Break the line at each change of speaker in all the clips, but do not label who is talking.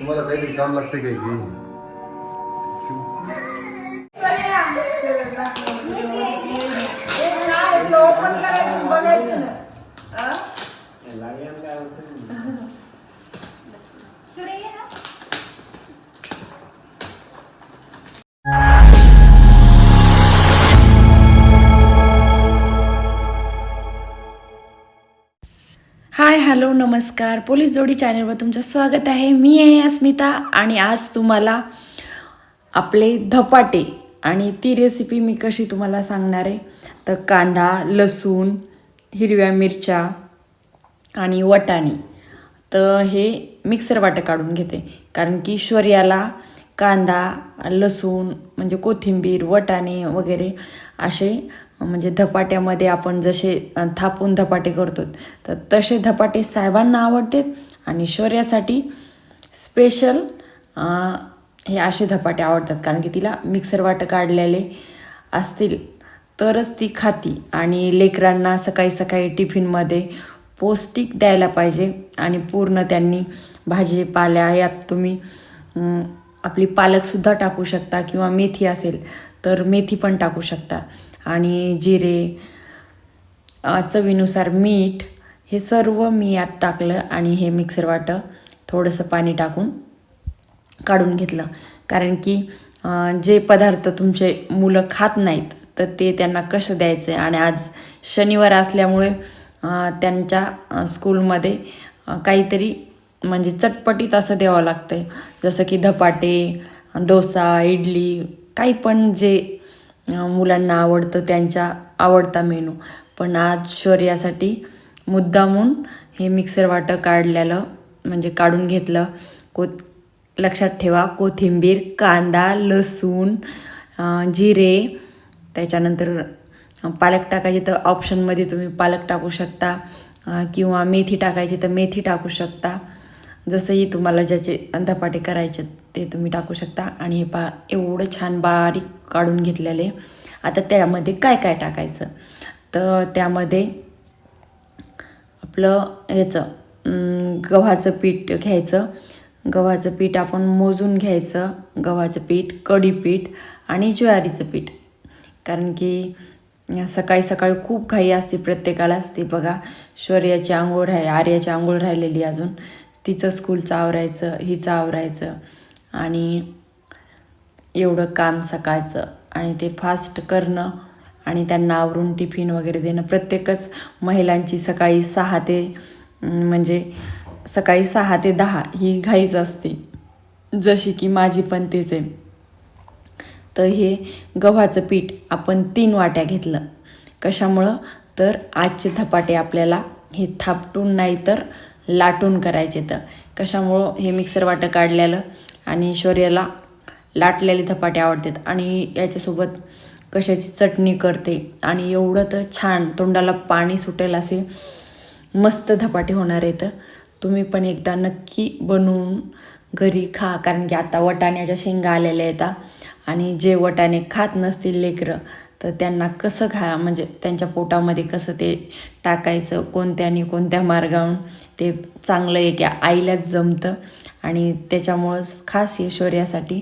तुम्हाला काहीतरी काम लागते काय की
हाय हॅलो नमस्कार. पोलीस जोडी चॅनलवर तुमचं स्वागत आहे. मी आहे अस्मिता आणि आज तुम्हाला आपले धपाटे आणि ती रेसिपी मी कशी तुम्हाला सांगणार आहे. तर कांदा लसूण हिरव्या मिरच्या आणि वटाणे. तर हे मिक्सर वाटं काढून घेते. कारण की शौर्याला कांदा लसूण म्हणजे कोथिंबीर वटाणे वगैरे असे म्हणजे धपाट्यामध्ये आपण जसे थापून धपाटे करतो तर तसे धपाटे साहेबांना आवडतात आणि शौर्यासाठी स्पेशल हे असे धपाटे आवडतात. कारण की तिला मिक्सर वाटं काढलेले असतील तरच ती खाती. आणि लेकरांना सकाळी सकाळी टिफिनमध्ये पौष्टिक द्यायला पाहिजे आणि पूर्ण त्यांनी भाजीपाल्या यात तुम्ही आपली पालकसुद्धा टाकू शकता किंवा मेथी असेल तर मेथी पण टाकू शकता. आणि जिरे चवीनुसार मीठ हे सर्व मी यात टाकलं आणि हे मिक्सर वाटं थोडंसं पाणी टाकून काढून घेतलं. कारण की जे पदार्थ तुमचे मुलं खात नाहीत तर ते त्यांना कसं द्यायचं? आणि आज शनिवार असल्यामुळे त्यांच्या स्कूलमध्ये काहीतरी म्हणजे चटपटीत असं द्यावं लागतं आहे जसं की धपाटे डोसा इडली काही पण जे मुलांना आवडतं त्यांच्या आवडता मेनू. पण आज शौर्यासाठी मुद्दामून हे मिक्सर वाटं काढलेलं म्हणजे काढून घेतलं. को लक्षात ठेवा कोथिंबीर कांदा लसूण जिरे त्याच्यानंतर पालक टाकायचे तर ऑप्शनमध्ये तुम्ही पालक टाकू शकता किंवा मेथी टाकायची तर मेथी टाकू शकता. जसंही तुम्हाला ज्याचे धपाटे करायचे ते तुम्ही टाकू शकता. आणि हे पा एवढं छान बारीक काढून घेतलेले. आता त्यामध्ये काय काय टाकायचं? तर त्यामध्ये आपलं ह्याचं गव्हाचं पीठ घ्यायचं. गव्हाचं पीठ आपण मोजून घ्यायचं. गव्हाचं पीठ कढीपीठ आणि ज्वारीचं पीठ. कारण की सकाळी सकाळी खूप घाई असते प्रत्येकाला असते बघा. शौर्याची आंघोळ राह आर्याची आंघोळ राहिलेली अजून. तिचं स्कूलचं आवरायचं हिचं आवरायचं. आणि एवढं काम सकाळचं आणि ते फास्ट करणं आणि त्यांना आवरून टिफिन वगैरे देणं. प्रत्येकच महिलांची सकाळी सहा ते म्हणजे सकाळी सहा ते दहा ही घाईच असते. जशी की माझी पण तेच आहे. तर हे गव्हाचं पीठ आपण तीन वाट्या घेतलं. कशामुळं? तर आजचे धपाटे आपल्याला हे थापटून नाही तर लाटून करायचे तर. कशामुळं? हे मिक्सर वाटं काढलेलं आणि शौर्याला लाटलेले धपाटे आवडतात. आणि याच्यासोबत कशाची चटणी करते आणि एवढं तर छान तोंडाला पाणी सुटेल असे मस्त धपाटे होणार आहेत. तुम्ही पण एकदा नक्की बनवून घरी खा कारण की आता वटाण्याच्या शेंगा आलेल्या आहेत आणि जे वटाणे खात नसतील लेकरं तर त्यांना कसं खा म्हणजे त्यांच्या पोटामध्ये कसं ते टाकायचं कोणत्या आणि कोणत्या मार्गावरून ते चांगलं एक की आईलाच जमतं. आणि त्याच्यामुळंच खास ऐश्वर्यासाठी शौर्यासाठी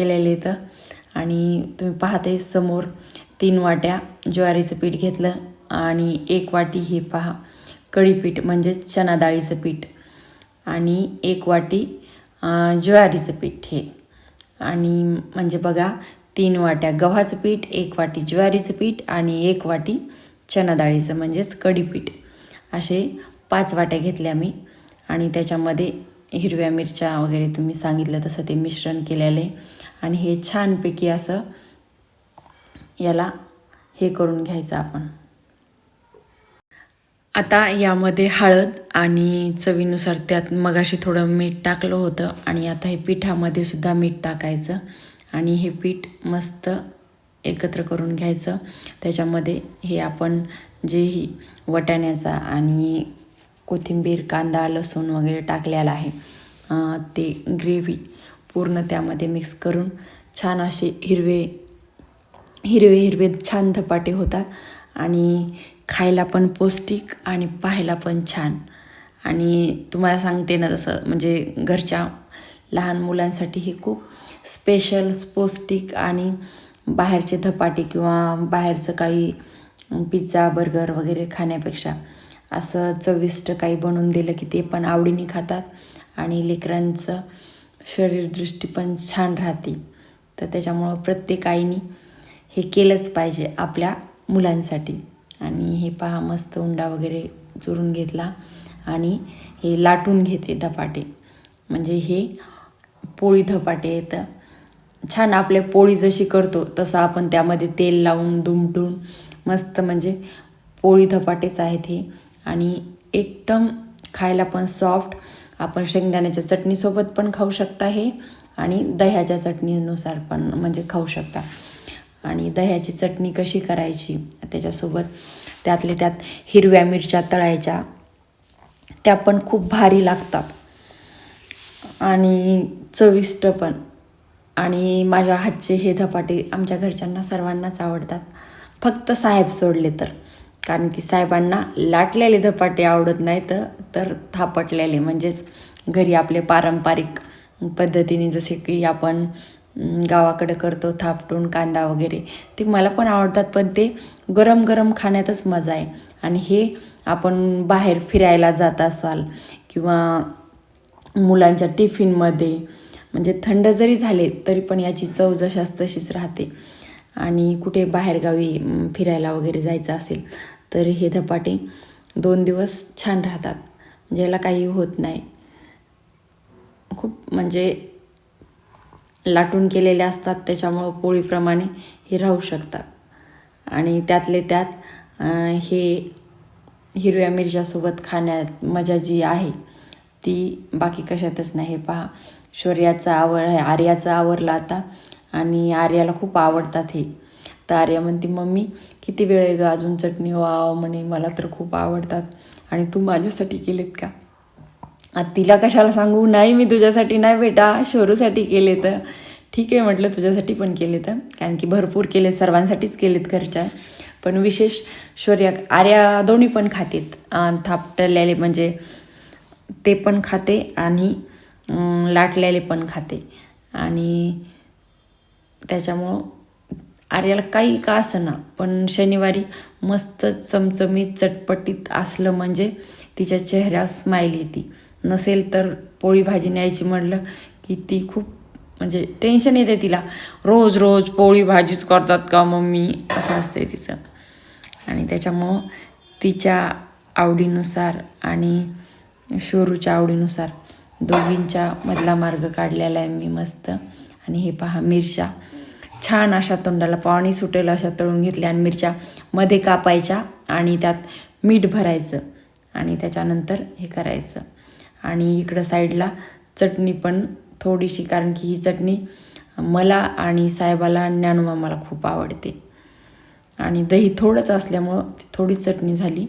केलेले तर आणि तुम्ही पाहते समोर तीन वाट्या ज्वारीचं पीठ घेतलं आणि एक वाटी हे पहा कढीपीठ म्हणजे चना डाळीचं पीठ. आणि एक वाटी ज्वारीचं पीठ हे. आणि म्हणजे बघा तीन वाट्या गव्हाचं पीठ एक वाटी ज्वारीचं पीठ आणि एक वाटी चना डाळीचं म्हणजेच कढीपीठ. असे पाच वाट्या घेतल्या मी आणि त्याच्यामध्ये हिरव्या मिरच्या वगैरे तुम्ही सांगितलं तसं ते मिश्रण केलेलं आहे. आणि हे छानपैकी असं याला हे करून घ्यायचं आपण. आता यामध्ये हळद आणि चवीनुसार त्यात मगाशी थोडं मीठ टाकलं होतं आणि आता हे पिठामध्ये सुद्धा मीठ टाकायचं आणि हे पीठ मस्त एकत्र करून घ्यायचं. त्याच्यामध्ये हे आपण जेही वटाण्याचा आणि कोथिंबीर कांदा लसूण वगैरे टाकलेला आहे ते ग्रेव्ही पूर्ण त्यामध्ये मिक्स करून छान असे हिरवे हिरवे हिरवे छान धपाटे होतात. आणि खायला पण पौष्टिक आणि पाहायला पण छान. आणि तुम्हाला सांगते ना तसं म्हणजे घरच्या लहान मुलांसाठी हे खूप स्पेशल पौष्टिक आणि बाहेरचे धपाटे किंवा बाहेरचं काही पिझ्झा बर्गर वगैरे खाण्यापेक्षा असं चविष्ट काही बनवून दिलं की ते पण आवडीने खातात. आणि लेकरांचं शरीरदृष्टी पण छान राहते. तर त्याच्यामुळं प्रत्येक आईने हे केलंच पाहिजे आपल्या मुलांसाठी. आणि हे पहा मस्त उंडा वगैरे चुरून घेतला आणि हे लाटून घेते धपाटे. म्हणजे हे पोळी धपाटे येतं छान आपल्या पोळी जशी करतो तसं आपण त्यामध्ये तेल लावून दुमटून मस्त म्हणजे पोळी धपाटेच आहेत हे. आणि एकदम खायला पण सॉफ्ट आपण शेंगदाण्याच्या चटणीसोबत पण खाऊ शकता हे आणि दह्याच्या चटणीनुसार पण म्हणजे खाऊ शकता. आणि दह्याची चटणी कशी करायची त्याच्यासोबत त्यातले त्यात हिरव्या मिरच्या तळायच्या त्या पण खूप भारी लागतात. आणि चविष्ट पण. आणि माझ्या हातचे हे धपाटे आमच्या घरच्यांना सर्वांनाच आवडतात. फक्त साहेब सोडले तर. कारण की साहेबांना लाटलेले धपाटे आवडत नाहीत तर थापटलेले. म्हणजेच घरी आपले पारंपरिक पद्धतीने जसे की आपण गावाकडे करतो थापटून कांदा वगैरे ते मला पण आवडतात. पण ते गरम गरम खाण्यातच मजा आहे. आणि हे आपण बाहेर फिरायला जात असाल किंवा मुलांच्या टिफिनमध्ये म्हणजे थंड जरी झाले तरी पण याची चव जशाच तशीच राहते. आणि कुठे बाहेरगावी फिरायला वगैरे जायचं असेल तर हे धपाटे दोन दिवस छान राहतात. म्हणजे याला काही होत नाही. खूप म्हणजे लाटून केलेले असतात त्याच्यामुळं पोळीप्रमाणे हे राहू शकतात. आणि त्यातले त्यात हे हिरव्या मिरच्यासोबत खाण्यात मजा जी आहे ती बाकी कशातच नाही. हे पहा शौर्याचा आवड आहे आर्याचा आवडला आता. आणि आर्याला खूप आवडतात हे. तर. आर्या म्हणते मम्मी किती वेळ आहे ग अजून चटणी वाव म्हणे मला तर खूप आवडतात. आणि तू माझ्यासाठी केलेत का? तिला कशाला सांगू? नाही मी तुझ्यासाठी नाही बेटा. शोरूसाठी केले तर ठीक आहे म्हटलं तुझ्यासाठी पण केले तर कारण की भरपूर केले सर्वांसाठीच केलेत घरच्या. पण विशेष शौर्य आर्या दोन्ही पण खातेत. थापटलेले म्हणजे ते पण खाते आणि लाटलेले पण खाते. आणि त्याच्यामुळं आर्याला काही का ना पण शनिवारी मस्त चमचमीत चटपटीत असलं म्हणजे तिच्या चेहऱ्यावर स्माईल येते. नसेल तर पोळी भाजी न्यायची म्हटलं की ती खूप म्हणजे टेन्शन येते तिला. रोज रोज पोळी भाजीच करतात का मम्मी? असं असते तिचं. आणि त्याच्यामुळं तिच्या आवडीनुसार आणि शोरूच्या आवडीनुसार दोघींच्या मधला मार्ग काढलेला आहे मी मस्त. आणि हे पहा मिरशा छान अशा तोंडाला पाणी सुटेल अशा तळून घेतल्या आणि मिरच्या मध्ये कापायच्या आणि त्यात मीठ भरायचं आणि त्याच्यानंतर हे करायचं. आणि इकडं साईडला चटणी पण थोडीशी कारण की ही चटणी मला आणि साहेबाला आणि ज्ञानूमामाला खूप आवडते. आणि दही थोडंच असल्यामुळं ती थोडी चटणी झाली.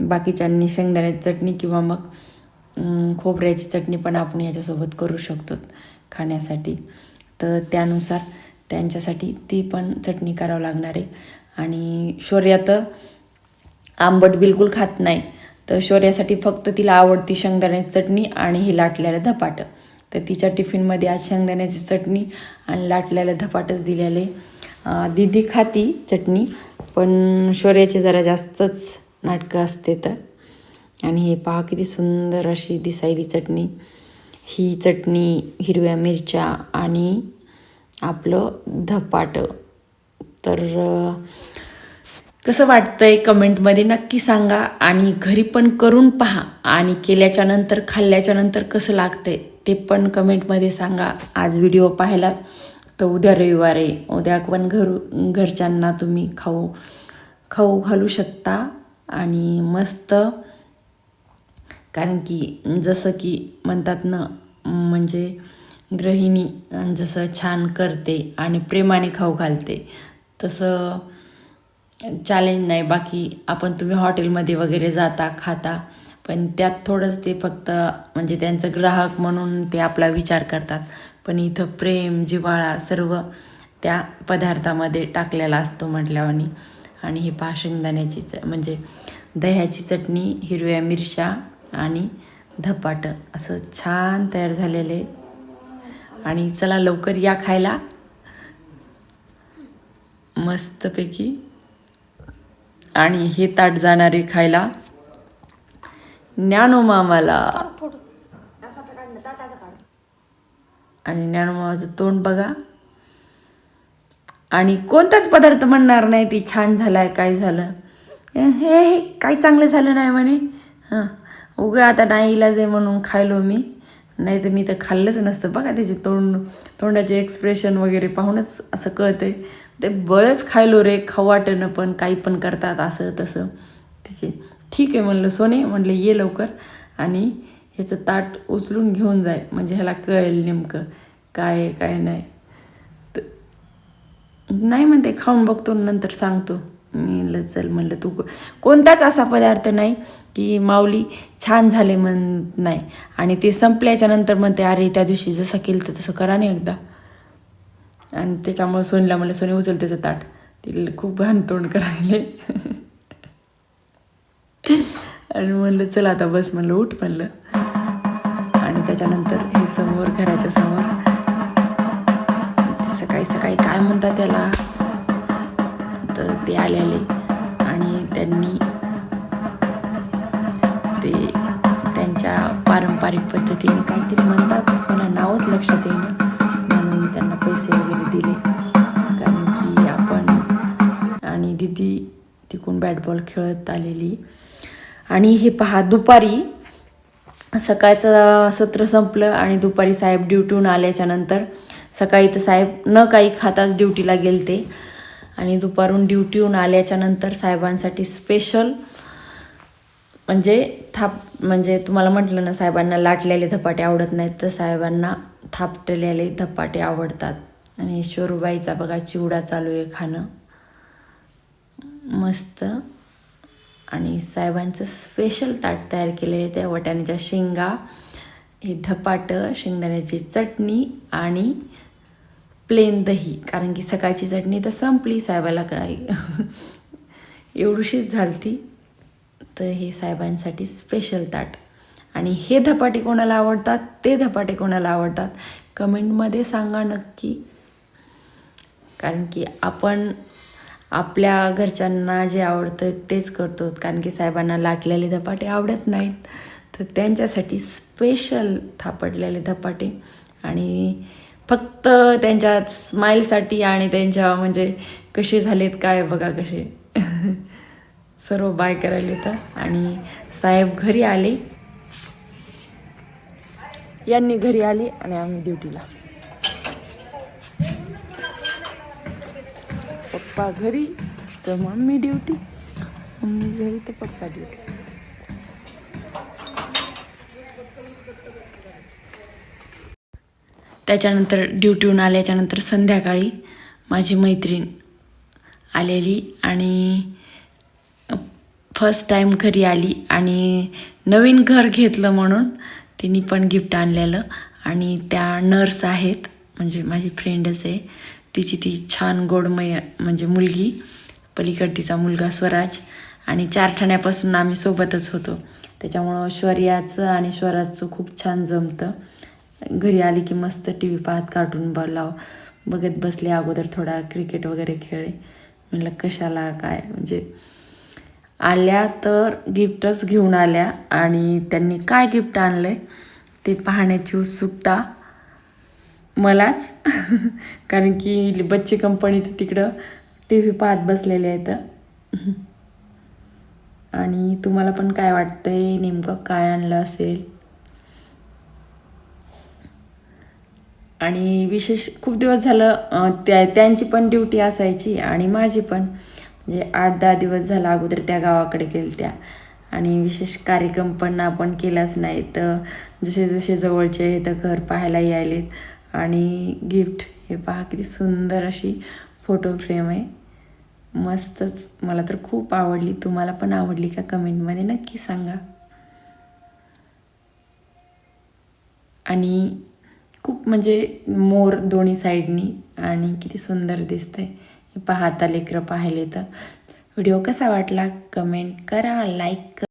बाकीच्यांनी शेंगदाण्याची चटणी किंवा मग खोबऱ्याची चटणी पण आपण याच्यासोबत करू शकतो खाण्यासाठी. तर त्यानुसार त्यांच्यासाठी ती पण चटणी करावं लागणार आहे. आणि शौर्या तर आंबट बिलकुल खात नाही. तर शौर्यासाठी फक्त तिला आवडती शेंगदाण्याची चटणी आणि हे लाटलेलं धपाटं. तर तिच्या टिफिनमध्ये आज शेंगदाण्याची चटणी आणि लाटलेलं धपाटच दिलेलं आहे. दीदी खाती चटणी पण शौर्याचे जरा जास्तच नाटकं असते तर. आणि हे पहा किती सुंदर अशी दिसायली चटणी. ही चटणी हिरव्या मिरच्या आणि आपलं धपाटं. तर कसं वाटतंय कमेंटमध्ये नक्की सांगा आणि घरी पण करून पहा आणि केल्याच्यानंतर खाल्ल्याच्या नंतर कसं लागतंय ते पण कमेंटमध्ये सांगा. आज व्हिडिओ पाहिलात तर उद्या रविवार आहे उद्या पण घर घरच्यांना तुम्ही खाऊ खाऊ घालू शकता आणि मस्त. कारण की जसं की म्हणतात ना म्हणजे गृहिणी जसं छान करते आणि प्रेमाने खाऊ घालते तसं चॅलेंज नाही. बाकी आपण तुम्ही हॉटेलमध्ये वगैरे जाता खाता पण त्यात थोडंच ते फक्त म्हणजे त्यांचं ग्राहक म्हणून ते आपला विचार करतात. पण इथं प्रेम जिव्हाळा सर्व त्या पदार्थामध्ये टाकलेला असतो म्हटल्यावानी. आणि हे पहा शेंगदाण्याची च म्हणजे दह्याची चटणी हिरव्या मिरच्या आणि धपाटं असं छान तयार झालेले आणि चला लवकर या खायला. मस्तपैकी. आणि हे ताट जाणारे खायला. ज्ञानो मामाला. आणि ज्ञानोमामाचं तोंड बघा. आणि कोणताच पदार्थ म्हणणार नाही ती छान झालाय काय झालं. हे हे काही चांगलं झालं नाही म्हणे. हां. उगा आता नाही इलाज आहे म्हणून खायलो मी. नाही तर मी तर खाल्लंच नसतं. बघा त्याचे तोंड तोंडाचे एक्सप्रेशन वगैरे पाहूनच असं कळतंय. ते बळच खायलो रे खाऊ वाटेनं पण काही पण करतात असं तसं. त्याचे ठीक आहे म्हणलं सोने म्हणलं ये लवकर. आणि ह्याचं ताट उचलून घेऊन जाय. म्हणजे ह्याला कळेल नेमकं काय आहे काय नाही. तर नाही म्हणते खाऊन बघतो नंतर सांगतो. मी म्हणलं चल म्हणलं तू कोणताच असा पदार्थ नाही की माऊली छान झाले म्हण नाही. आणि ते संपल्याच्या नंतर म्हणते अरे त्या दिवशी जसं केलं तर तसं करा नाही एकदा. आणि त्याच्यामुळे सोनीला म्हणलं सोनी उचल त्याचं ताट. तिला खूप घाण तोंड करायले. आणि म्हणलं चल आता बस म्हणलं उठ म्हणलं. आणि त्याच्यानंतर हे समोर घराच्या समोर सकाळी सकाळी काय म्हणतात त्याला? तर ते आले आले आणि त्यांनी ते त्यांच्या पारंपरिक पद्धतीने काहीतरी म्हणतात मला नावच लक्षात येईना. म्हणून मी त्यांना पैसे वगैरे दिले. कारण की आपण आणि दिदी तिकून बॅट बॉल खेळत आलेली. आणि हे पहा दुपारी सकाळचं सत्र संपलं आणि दुपारी साहेब ड्युटीहून आल्याच्यानंतर सकाळी तर साहेब न काही खाताच ड्युटीला गेलते. आणि दुपारून ड्युटीहून आल्याच्यानंतर साहेबांसाठी स्पेशल म्हणजे थाप म्हणजे तुम्हाला म्हटलं ना साहेबांना लाटलेले धपाटे आवडत नाहीत तर साहेबांना थापटलेले धपाटे आवडतात. आणि शोरूबाईचा बघा चिवडा चालू आहे खाणं. मस्त. आणि साहेबांचं स्पेशल ताट तयार केलेले आहे त्या वटाण्याच्या शेंगा हे धपाटं शेंगदाण्याची चटणी आणि प्लेन दही कारण की सकाळची चटणी तर संपली साहेबाला काय. एवढीशीच झालती. तर हे साहेबांसाठी स्पेशल ताट. आणि हे धपाटे कोणाला आवडतात? ते धपाटे कोणाला आवडतात? कमेंटमध्ये सांगा नक्की. कारण की आपण आपल्या घरच्यांना जे आवडतं तेच करतो. कारण की साहेबांना लाटलेले धपाटे आवडत नाहीत. तर त्यांच्यासाठी स्पेशल थापडलेले धपाटे. आणि फक्त त्यांच्या स्माईलसाठी आणि त्यांच्या म्हणजे कसे झालेत काय बघा कसे. सर्व बाय करायला येतं. आणि साहेब घरी आले. यांनी घरी आले आणि आम्ही ड्युटीला. पप्पा घरी तर मम्मी ड्युटी. मम्मी घरी तर पप्पा ड्युटी. त्याच्यानंतर ड्युटीहून आल्याच्यानंतर संध्याकाळी माझी मैत्रीण आलेली आणि फर्स्ट टाईम घरी आली आणि नवीन घर घेतलं म्हणून तिने पण गिफ्ट आणलेलं आणि त्या नर्स आहेत म्हणजे माझी फ्रेंडच आहे तिची ती छान गोडमय म्हणजे मुलगी पलीकड तिचा मुलगा स्वराज आणि चार ठाण्यापासून आम्ही सोबतच होतो. त्याच्यामुळं श्वर्याचं आणि स्वराजचं खूप छान जमतं. घरी आली की मस्त टी व्ही पाहत कार्टून लाव बघत बसले अगोदर थोडा क्रिकेट वगैरे खेळले म्हटलं कशाला काय? म्हणजे आल्या तर गिफ्टच घेऊन आल्या आणि त्यांनी काय गिफ्ट आणलं आहे ते पाहण्याची उत्सुकता मलाच. कारण की बच्चे कंपनी ते तिकडं टी व्ही पाहत बसलेले आहेत आणि तुम्हाला पण काय वाटतंय? नेमकं काय आणलं असेल? आणि विशेष खूप दिवस झालं त्या त्यांची पण ड्युटी असायची आणि माझी पण. म्हणजे आठ दहा दिवस झाला अगोदर त्या गावाकडे गेल त्या आणि विशेष कार्यक्रम पण आपण केलाच नाही तर जसे जसे जवळचे हे तर घर पाहायला यायलेत. आणि गिफ्ट हे पहा किती सुंदर अशी फोटो फ्रेम आहे. मस्तच. मला तर खूप आवडली. तुम्हाला पण आवडली का कमेंटमध्ये नक्की सांगा. आणि खूप म्हणजे मोर दोन्ही साईडनी आणि किती सुंदर दिसतंय. हे पाहता लेकरं पाहिले तर व्हिडिओ कसा वाटला? कमेंट करा लाईक